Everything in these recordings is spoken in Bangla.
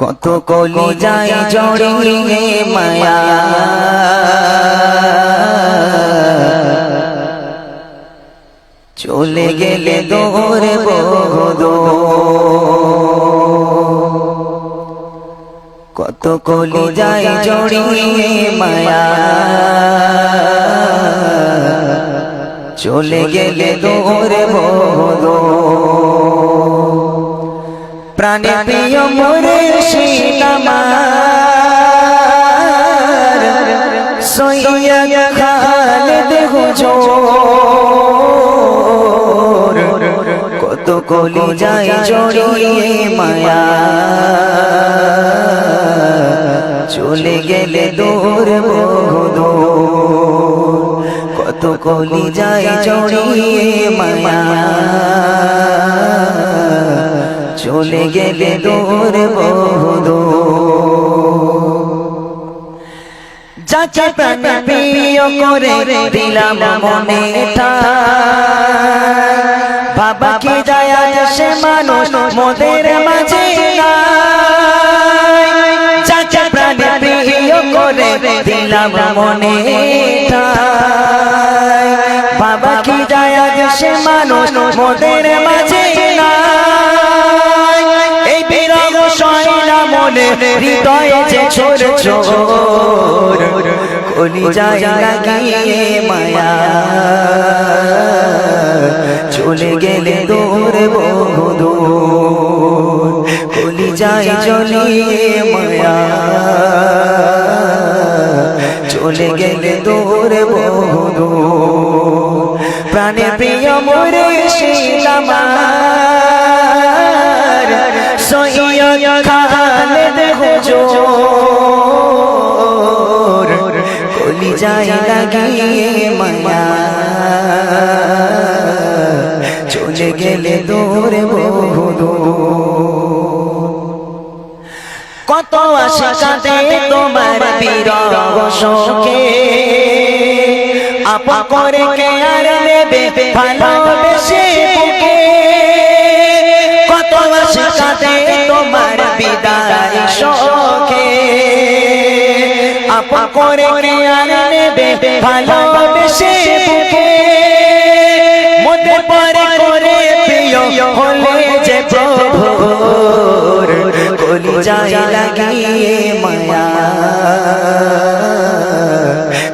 কত কলি যায় জড়িয়ে মায়া। চলে গেলে দৌড়ে বহুদ কত কলি যায় জড়িয়ে মায়া। চলে গেলে দৌড়ে বহুদ প্রাণে প্রিয় কত কলি যায় জড়িয়ে মায়া। চলে গেলে দূর কত কলি যায় জড়িয়ে মায়া। চলে গেলে দূর বহুদূর যাকে প্রাণ প্রিয় করে দিলাম মনে বাবা কি যায় সে মানুষ মোদের মাঝে। যাকে প্রাণ প্রিয় করে দিলাম মনে বাবা কি যায় সে মানুষ মোদের মাঝে মনে হৃদয়ে যে ছোট ছোট কলি যায় লাগিয়ে মায়া। চলে গেলে দূর বহু দূর কলি যায় চলিয়ে কলি যায় লাগিয়ে মায়া। চলে গেলে দূরে। বহুদূর কত আশা তোমার বিরহ শোকে। আপা করে আর নেবে ভালোবেসে কত আশা তোমার বিদায় শোকে। আপা করে কে আর নেবে? ভালোবেসে বুকে। মধ্যে পরে করে প্রিয় হলে যে প্রভুর কলি যায় লাগিয়ে মায়া।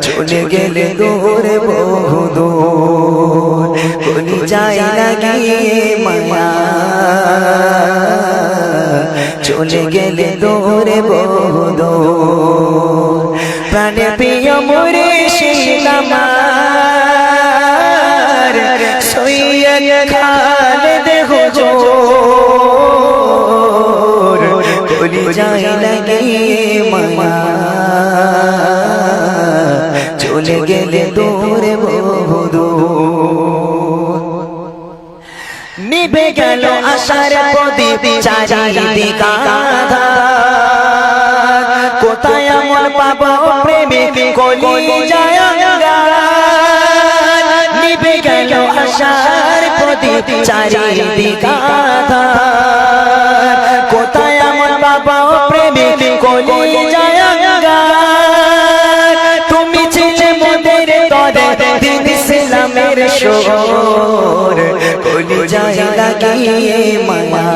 চলে গেলে দূরে বহুদূর কলি যায় লাগিয়ে মায়া। চলে গেলে দূরে বহুদূর মায়া চলে গেলে দূরে বহুদূর নিভে গেল আশার প্রদীপ আঁধার। কোথায় আমার পাবো প্রেমে নিভে গেল আশার আঁধার। তরে দিন ইসলামের শোর কলি যায় লাগিয়ে মায়া।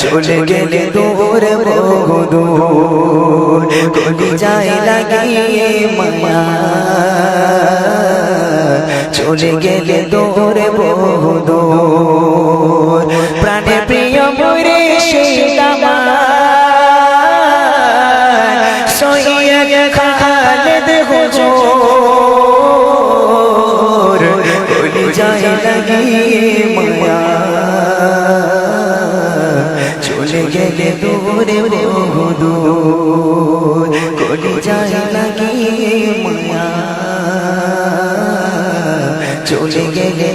চলে গেলে দূর বহুদূর কলি যায় লাগিয়ে মায়া। চলে গেলে দূর বহুদূর গেলে দূরে বহু দূর কলি যায় লাগি মায়া। চলে গেলে